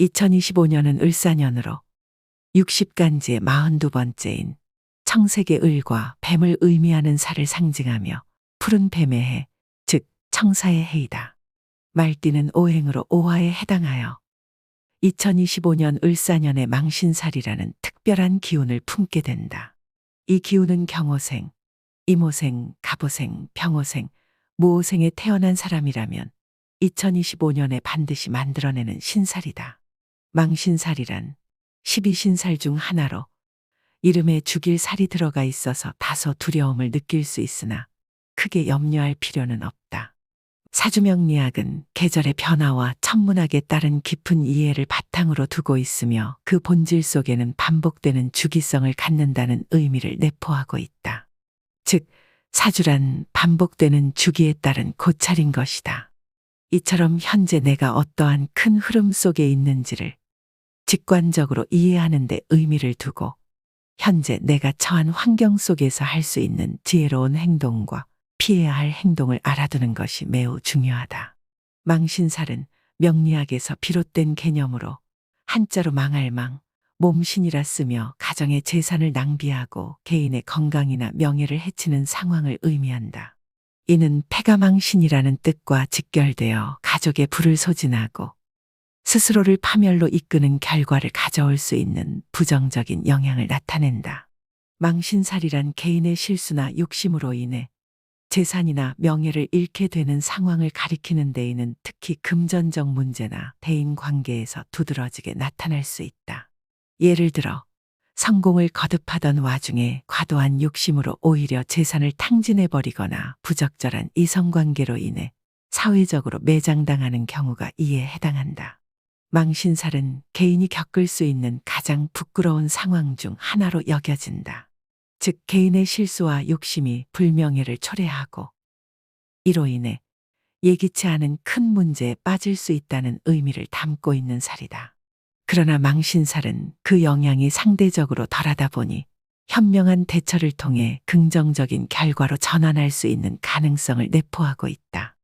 2025년은 을사년으로 60간지의 42번째인 청색의 을과 뱀을 의미하는 살을 상징하며 푸른 뱀의 해, 즉 청사의 해이다. 말띠는 오행으로 오화에 해당하여 2025년 을사년의 망신살이라는 특별한 기운을 품게 된다. 이 기운은 경호생, 이모생, 갑오생, 병호생, 무오생에 태어난 사람이라면 2025년에 반드시 만들어내는 신살이다. 망신살이란 12신살 중 하나로 이름에 죽일 살이 들어가 있어서 다소 두려움을 느낄 수 있으나 크게 염려할 필요는 없다. 사주명리학은 계절의 변화와 천문학에 따른 깊은 이해를 바탕으로 두고 있으며 그 본질 속에는 반복되는 주기성을 갖는다는 의미를 내포하고 있다. 즉, 사주란 반복되는 주기에 따른 고찰인 것이다. 이처럼 현재 내가 어떠한 큰 흐름 속에 있는지를 직관적으로 이해하는 데 의미를 두고 현재 내가 처한 환경 속에서 할 수 있는 지혜로운 행동과 피해야 할 행동을 알아두는 것이 매우 중요하다. 망신살은 명리학에서 비롯된 개념으로 한자로 망할 망, 몸신이라 쓰며 가정의 재산을 낭비하고 개인의 건강이나 명예를 해치는 상황을 의미한다. 이는 패가망신이라는 뜻과 직결되어 가족의 불을 소진하고 스스로를 파멸로 이끄는 결과를 가져올 수 있는 부정적인 영향을 나타낸다. 망신살이란 개인의 실수나 욕심으로 인해 재산이나 명예를 잃게 되는 상황을 가리키는 데에는 특히 금전적 문제나 대인 관계에서 두드러지게 나타날 수 있다. 예를 들어, 성공을 거듭하던 와중에 과도한 욕심으로 오히려 재산을 탕진해버리거나 부적절한 이성관계로 인해 사회적으로 매장당하는 경우가 이에 해당한다. 망신살은 개인이 겪을 수 있는 가장 부끄러운 상황 중 하나로 여겨진다. 즉, 개인의 실수와 욕심이 불명예를 초래하고 이로 인해 예기치 않은 큰 문제에 빠질 수 있다는 의미를 담고 있는 살이다. 그러나 망신살은 그 영향이 상대적으로 덜하다 보니 현명한 대처를 통해 긍정적인 결과로 전환할 수 있는 가능성을 내포하고 있다.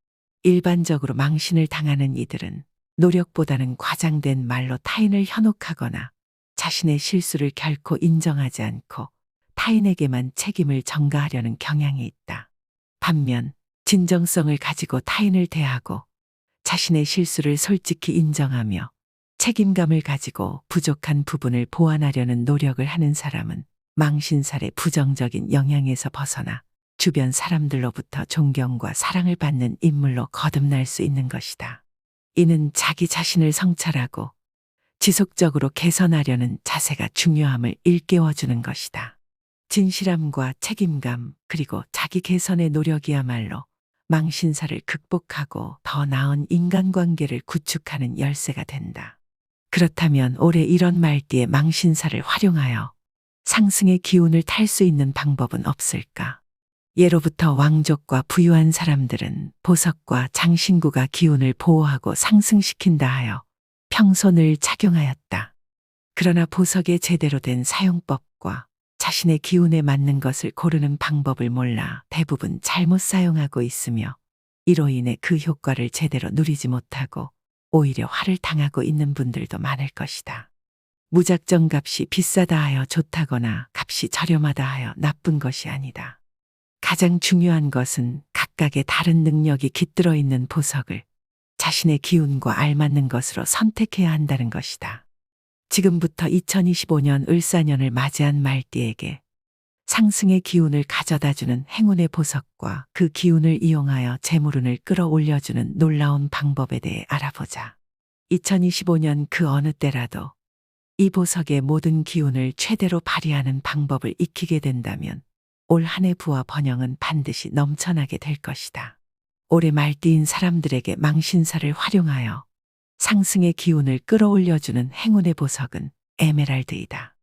일반적으로 망신을 당하는 이들은 노력보다는 과장된 말로 타인을 현혹하거나 자신의 실수를 결코 인정하지 않고 타인에게만 책임을 전가하려는 경향이 있다. 반면 진정성을 가지고 타인을 대하고 자신의 실수를 솔직히 인정하며 책임감을 가지고 부족한 부분을 보완하려는 노력을 하는 사람은 망신살의 부정적인 영향에서 벗어나 주변 사람들로부터 존경과 사랑을 받는 인물로 거듭날 수 있는 것이다. 이는 자기 자신을 성찰하고 지속적으로 개선하려는 자세가 중요함을 일깨워주는 것이다. 진실함과 책임감 그리고 자기 개선의 노력이야말로 망신사를 극복하고 더 나은 인간관계를 구축하는 열쇠가 된다. 그렇다면 올해 이런 말띠의 망신사를 활용하여 상승의 기운을 탈 수 있는 방법은 없을까? 예로부터 왕족과 부유한 사람들은 보석과 장신구가 기운을 보호하고 상승시킨다 하여 늘 착용하였다. 그러나 보석의 제대로 된 사용법과 자신의 기운에 맞는 것을 고르는 방법을 몰라 대부분 잘못 사용하고 있으며 이로 인해 그 효과를 제대로 누리지 못하고 오히려 화를 당하고 있는 분들도 많을 것이다. 무작정 값이 비싸다 하여 좋다거나 값이 저렴하다 하여 나쁜 것이 아니다. 가장 중요한 것은 각각의 다른 능력이 깃들어 있는 보석을 자신의 기운과 알맞는 것으로 선택해야 한다는 것이다. 지금부터 2025년 을사년을 맞이한 말띠에게 상승의 기운을 가져다주는 행운의 보석과 그 기운을 이용하여 재물운을 끌어올려주는 놀라운 방법에 대해 알아보자. 2025년 그 어느 때라도 이 보석의 모든 기운을 최대로 발휘하는 방법을 익히게 된다면 올 한해 부와 번영은 반드시 넘쳐나게 될 것이다. 올해 말띠인 사람들에게 망신사를 활용하여 상승의 기운을 끌어올려주는 행운의 보석은 에메랄드이다.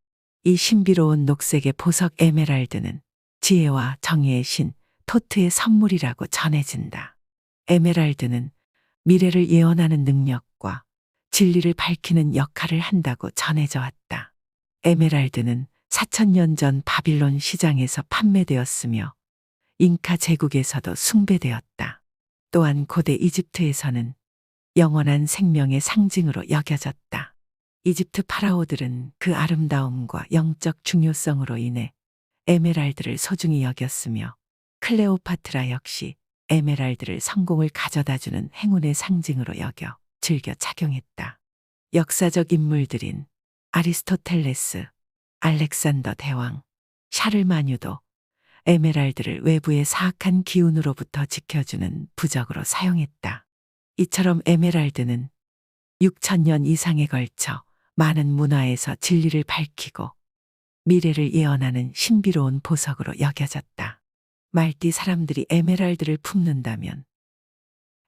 이 신비로운 녹색의 보석 에메랄드는 지혜와 정의의 신 토트의 선물이라고 전해진다. 에메랄드는 미래를 예언하는 능력과 진리를 밝히는 역할을 한다고 전해져 왔다. 에메랄드는 4천년 전 바빌론 시장에서 판매되었으며 잉카 제국에서도 숭배되었다. 또한 고대 이집트에서는 영원한 생명의 상징으로 여겨졌다. 이집트 파라오들은 그 아름다움과 영적 중요성으로 인해 에메랄드를 소중히 여겼으며 클레오파트라 역시 에메랄드를 성공을 가져다주는 행운의 상징으로 여겨 즐겨 착용했다. 역사적 인물들인 아리스토텔레스, 알렉산더 대왕, 샤를마뉴도 에메랄드를 외부의 사악한 기운으로부터 지켜주는 부적으로 사용했다. 이처럼 에메랄드는 6천년 이상에 걸쳐 많은 문화에서 진리를 밝히고 미래를 예언하는 신비로운 보석으로 여겨졌다. 말띠 사람들이 에메랄드를 품는다면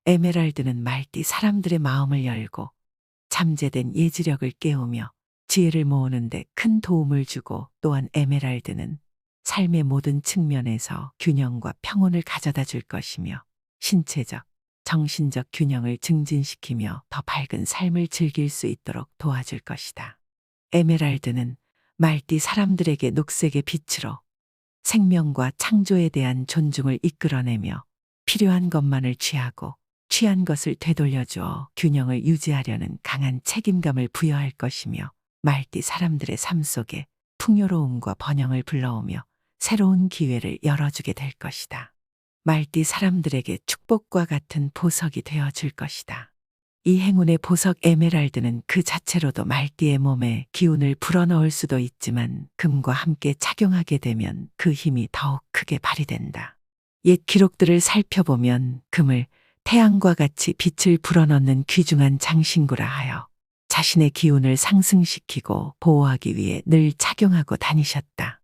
에메랄드는 말띠 사람들의 마음을 열고 잠재된 예지력을 깨우며 지혜를 모으는데 큰 도움을 주고 또한 에메랄드는 삶의 모든 측면에서 균형과 평온을 가져다 줄 것이며 신체적, 정신적 균형을 증진시키며 더 밝은 삶을 즐길 수 있도록 도와줄 것이다. 에메랄드는 말띠 사람들에게 녹색의 빛으로 생명과 창조에 대한 존중을 이끌어내며 필요한 것만을 취하고 취한 것을 되돌려주어 균형을 유지하려는 강한 책임감을 부여할 것이며 말띠 사람들의 삶 속에 풍요로움과 번영을 불러오며 새로운 기회를 열어주게 될 것이다. 말띠 사람들에게 축복과 같은 보석이 되어 줄 것이다. 이 행운의 보석 에메랄드는 그 자체로도 말띠의 몸에 기운을 불어넣을 수도 있지만 금과 함께 착용하게 되면 그 힘이 더욱 크게 발휘된다. 옛 기록들을 살펴보면 금을 태양과 같이 빛을 불어넣는 귀중한 장신구라 하여 자신의 기운을 상승시키고 보호하기 위해 늘 착용하고 다니셨다.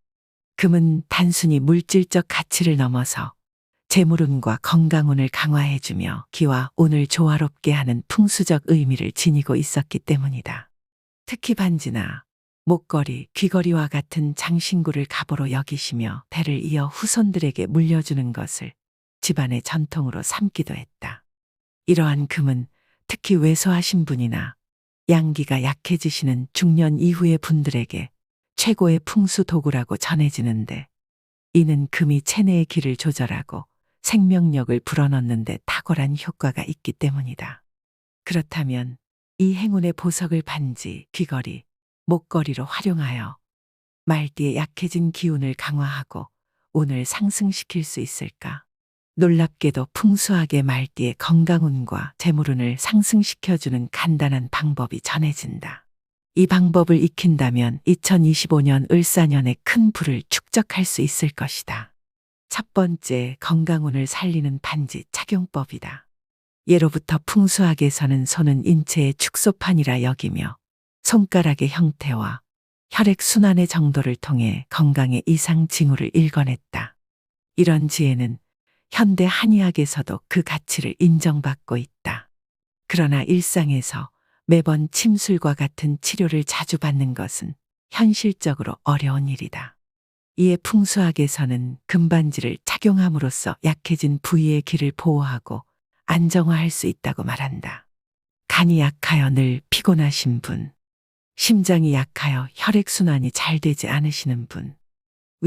금은 단순히 물질적 가치를 넘어서 재물운과 건강운을 강화해주며 기와 운을 조화롭게 하는 풍수적 의미를 지니고 있었기 때문이다. 특히 반지나 목걸이, 귀걸이와 같은 장신구를 갑오로 여기시며 대를 이어 후손들에게 물려주는 것을 집안의 전통으로 삼기도 했다. 이러한 금은 특히 왜소하신 분이나 양기가 약해지시는 중년 이후의 분들에게 최고의 풍수 도구라고 전해지는데 이는 금이 체내의 기를 조절하고 생명력을 불어넣는데 탁월한 효과가 있기 때문이다. 그렇다면 이 행운의 보석을 반지, 귀걸이, 목걸이로 활용하여 말띠의 약해진 기운을 강화하고 운을 상승시킬 수 있을까? 놀랍게도 풍수하게 말띠의 건강운과 재물운을 상승시켜주는 간단한 방법이 전해진다. 이 방법을 익힌다면 2025년 을사년에 큰 부를 축적할 수 있을 것이다. 첫 번째 건강운을 살리는 반지 착용법이다. 예로부터 풍수하게 서는 손은 인체의 축소판이라 여기며 손가락의 형태와 혈액 순환의 정도를 통해 건강의 이상 징후를 읽어냈다. 이런 지혜는 현대 한의학에서도 그 가치를 인정받고 있다. 그러나 일상에서 매번 침술과 같은 치료를 자주 받는 것은 현실적으로 어려운 일이다. 이에 풍수학에서는 금반지를 착용함으로써 약해진 부위의 기를 보호하고 안정화할 수 있다고 말한다. 간이 약하여 늘 피곤하신 분, 심장이 약하여 혈액순환이 잘 되지 않으시는 분,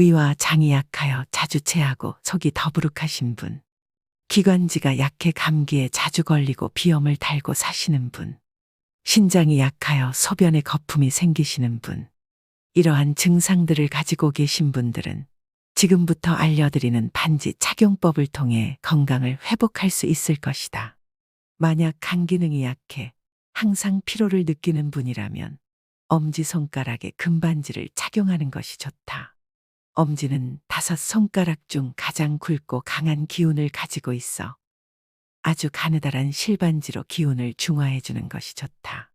위와 장이 약하여 자주 체하고 속이 더부룩하신 분, 기관지가 약해 감기에 자주 걸리고 비염을 달고 사시는 분, 신장이 약하여 소변에 거품이 생기시는 분, 이러한 증상들을 가지고 계신 분들은 지금부터 알려드리는 반지 착용법을 통해 건강을 회복할 수 있을 것이다. 만약 간 기능이 약해 항상 피로를 느끼는 분이라면 엄지손가락에 금반지를 착용하는 것이 좋다. 엄지는 다섯 손가락 중 가장 굵고 강한 기운을 가지고 있어 아주 가느다란 실반지로 기운을 중화해 주는 것이 좋다.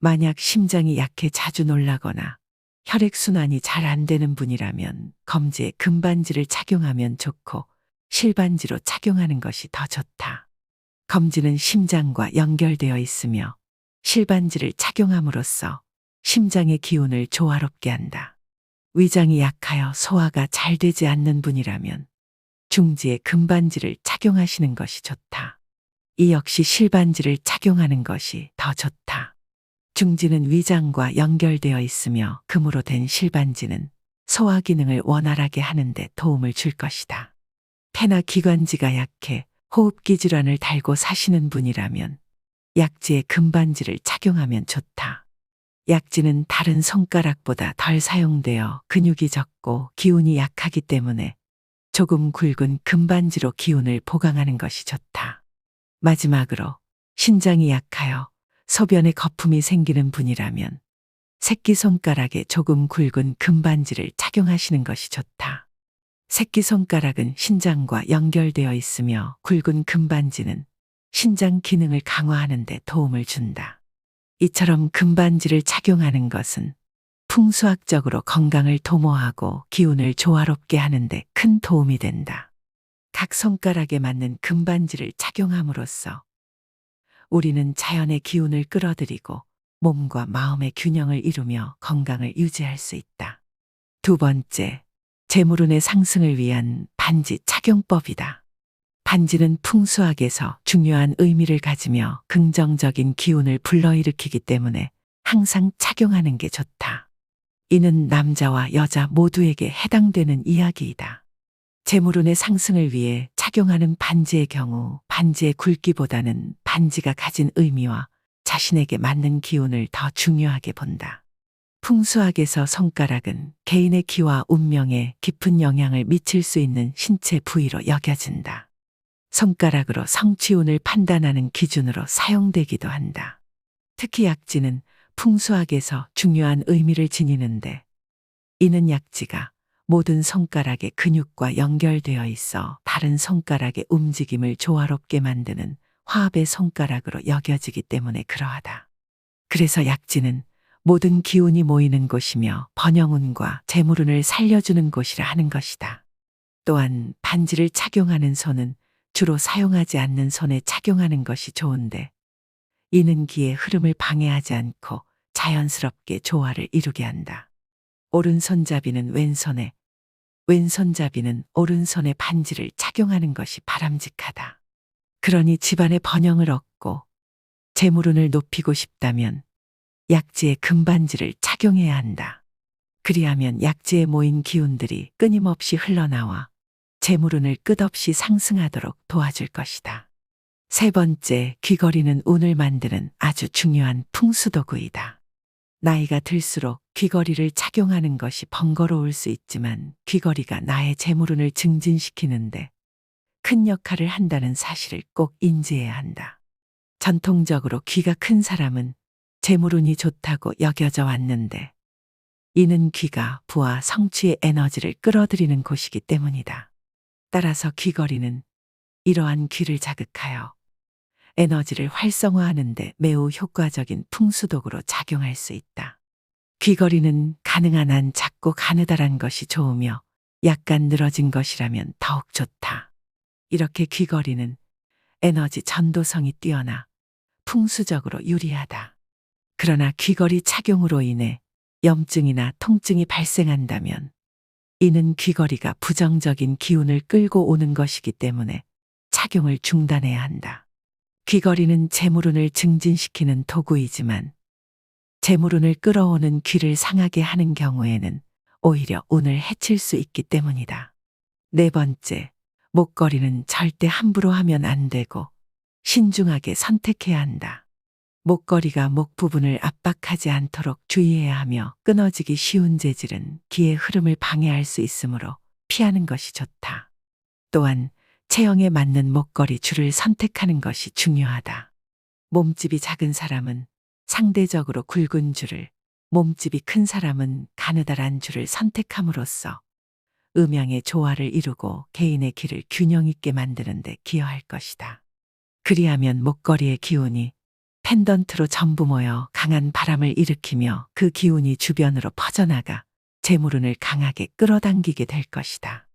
만약 심장이 약해 자주 놀라거나 혈액순환이 잘 안 되는 분이라면 검지에 금반지를 착용하면 좋고 실반지로 착용하는 것이 더 좋다. 검지는 심장과 연결되어 있으며 실반지를 착용함으로써 심장의 기운을 조화롭게 한다. 위장이 약하여 소화가 잘 되지 않는 분이라면 중지에 금반지를 착용하시는 것이 좋다. 이 역시 실반지를 착용하는 것이 더 좋다. 중지는 위장과 연결되어 있으며 금으로 된 실반지는 소화 기능을 원활하게 하는데 도움을 줄 것이다. 폐나 기관지가 약해 호흡기 질환을 달고 사시는 분이라면 약지에 금반지를 착용하면 좋다. 약지는 다른 손가락보다 덜 사용되어 근육이 적고 기운이 약하기 때문에 조금 굵은 금반지로 기운을 보강하는 것이 좋다. 마지막으로 신장이 약하여 소변에 거품이 생기는 분이라면 새끼손가락에 조금 굵은 금반지를 착용하시는 것이 좋다. 새끼손가락은 신장과 연결되어 있으며 굵은 금반지는 신장 기능을 강화하는 데 도움을 준다. 이처럼 금반지를 착용하는 것은 풍수학적으로 건강을 도모하고 기운을 조화롭게 하는데 큰 도움이 된다. 각 손가락에 맞는 금반지를 착용함으로써 우리는 자연의 기운을 끌어들이고 몸과 마음의 균형을 이루며 건강을 유지할 수 있다. 두 번째, 재물운의 상승을 위한 반지 착용법이다. 반지는 풍수학에서 중요한 의미를 가지며 긍정적인 기운을 불러일으키기 때문에 항상 착용하는 게 좋다. 이는 남자와 여자 모두에게 해당되는 이야기이다. 재물운의 상승을 위해 착용하는 반지의 경우 반지의 굵기보다는 반지가 가진 의미와 자신에게 맞는 기운을 더 중요하게 본다. 풍수학에서 손가락은 개인의 기와 운명에 깊은 영향을 미칠 수 있는 신체 부위로 여겨진다. 손가락으로 성취운을 판단하는 기준으로 사용되기도 한다. 특히 약지는 풍수학에서 중요한 의미를 지니는데 이는 약지가 모든 손가락의 근육과 연결되어 있어 다른 손가락의 움직임을 조화롭게 만드는 화합의 손가락으로 여겨지기 때문에 그러하다. 그래서 약지는 모든 기운이 모이는 곳이며 번영운과 재물운을 살려주는 곳이라 하는 것이다. 또한 반지를 착용하는 손은 주로 사용하지 않는 손에 착용하는 것이 좋은데 이는 기의 흐름을 방해하지 않고 자연스럽게 조화를 이루게 한다. 오른손잡이는 왼손에, 왼손잡이는 오른손에 반지를 착용하는 것이 바람직하다. 그러니 집안의 번영을 얻고 재물운을 높이고 싶다면 약지의 금반지를 착용해야 한다. 그리하면 약지에 모인 기운들이 끊임없이 흘러나와 재물운을 끝없이 상승하도록 도와줄 것이다. 세 번째, 귀걸이는 운을 만드는 아주 중요한 풍수도구이다. 나이가 들수록 귀걸이를 착용하는 것이 번거로울 수 있지만 귀걸이가 나의 재물운을 증진시키는데 큰 역할을 한다는 사실을 꼭 인지해야 한다. 전통적으로 귀가 큰 사람은 재물운이 좋다고 여겨져 왔는데 이는 귀가 부와 성취의 에너지를 끌어들이는 곳이기 때문이다. 따라서 귀걸이는 이러한 귀를 자극하여 에너지를 활성화하는데 매우 효과적인 풍수독으로 작용할 수 있다. 귀걸이는 가능한 한 작고 가느다란 것이 좋으며 약간 늘어진 것이라면 더욱 좋다. 이렇게 귀걸이는 에너지 전도성이 뛰어나 풍수적으로 유리하다. 그러나 귀걸이 착용으로 인해 염증이나 통증이 발생한다면 이는 귀걸이가 부정적인 기운을 끌고 오는 것이기 때문에 착용을 중단해야 한다. 귀걸이는 재물운을 증진시키는 도구이지만 재물운을 끌어오는 귀를 상하게 하는 경우에는 오히려 운을 해칠 수 있기 때문이다. 네 번째, 목걸이는 절대 함부로 하면 안 되고 신중하게 선택해야 한다. 목걸이가 목 부분을 압박하지 않도록 주의해야 하며 끊어지기 쉬운 재질은 기의 흐름을 방해할 수 있으므로 피하는 것이 좋다. 또한 체형에 맞는 목걸이 줄을 선택하는 것이 중요하다. 몸집이 작은 사람은 상대적으로 굵은 줄을, 몸집이 큰 사람은 가느다란 줄을 선택함으로써 음양의 조화를 이루고 개인의 길을 균형 있게 만드는 데 기여할 것이다. 그리하면 목걸이의 기운이 펜던트로 전부 모여 강한 바람을 일으키며 그 기운이 주변으로 퍼져나가 재물운을 강하게 끌어당기게 될 것이다.